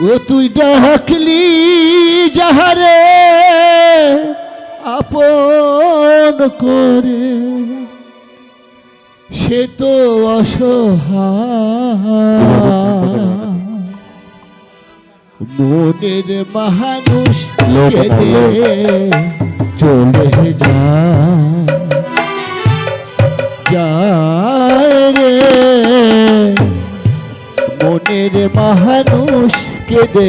ও তুই ডাকলি যাহারে আপন করে সে তো অসহায়। মনের মানুষ চলে যায় রে। মনের মানুষ কেঁদে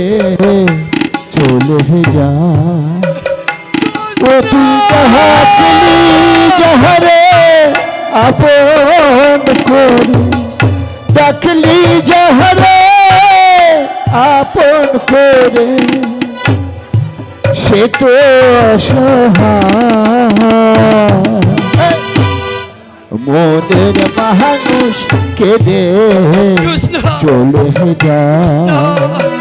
চলে যায় ও তুই যাহাছিলি যাহারে আপন করি। ডাকলি যাহারে আপন করে। সে তো মনের মানুষ কেঁদে চলে যায়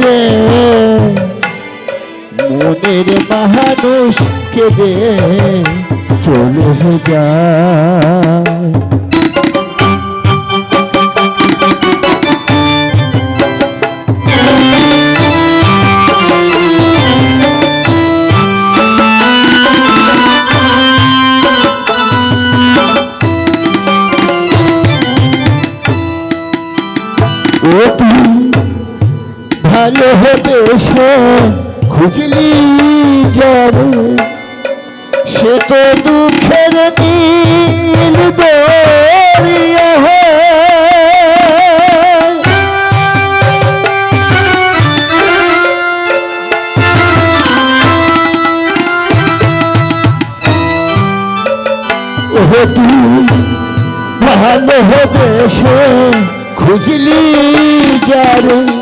রে মনের মানুষ কেঁদে চলে যায় ভালো খুঁজলি যাবে। সে তো দুঃখের নীল দরিয়া তুই ভালো হবে সে খুঁজলি যারে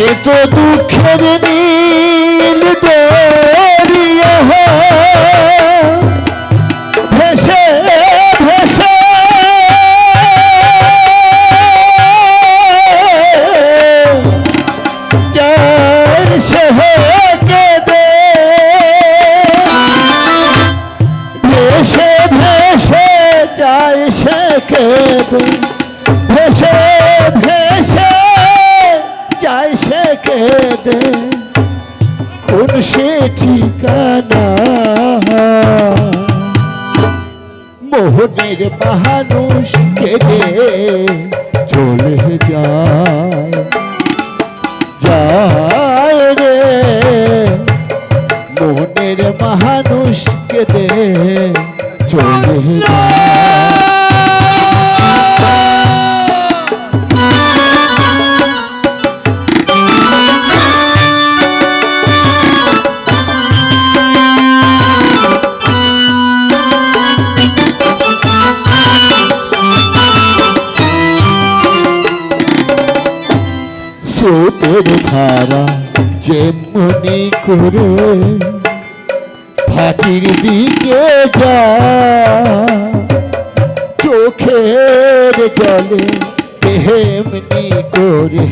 সে তো দুঃখের নীল দরিয়া ভেসে ভেসে। ভেসে ভেসে যায় সে কেঁদে ভেসে কেঁদে কোন সে ঠিকানা? মোহনের মানুষ কেঁদে চলে যায় যায় রে। মোহনের মানুষ কেঁদে চলে যায়। স্রোতের ধারা, যেমনি করে। ভাটির দিকে যা, চোখের জলে তেমনি করে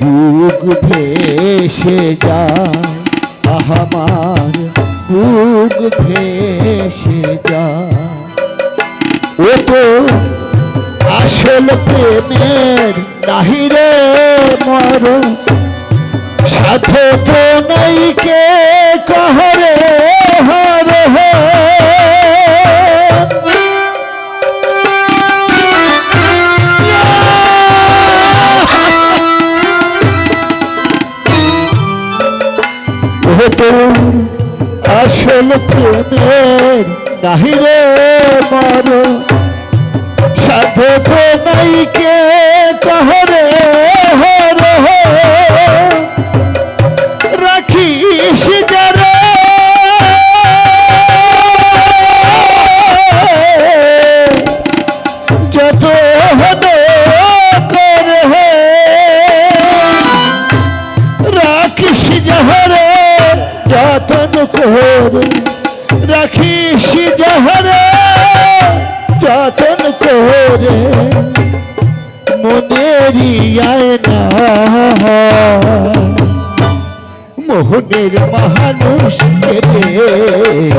বুক ভেসে যায় আহামার বুক ভেসে যায়। ও তো আসল প্রেমের নাহিরে মর সাথে তো নাই কে কহরে হরে আসল প্রেমের মর সাধে তো নাই কে কহরে রাখিস যারে। যত হদে করে রাখিস যাহারে যতন করে। রাখিস যাহারে যতন করে। মনেরি আয়না। মোহনের মহানুষ চলে যায়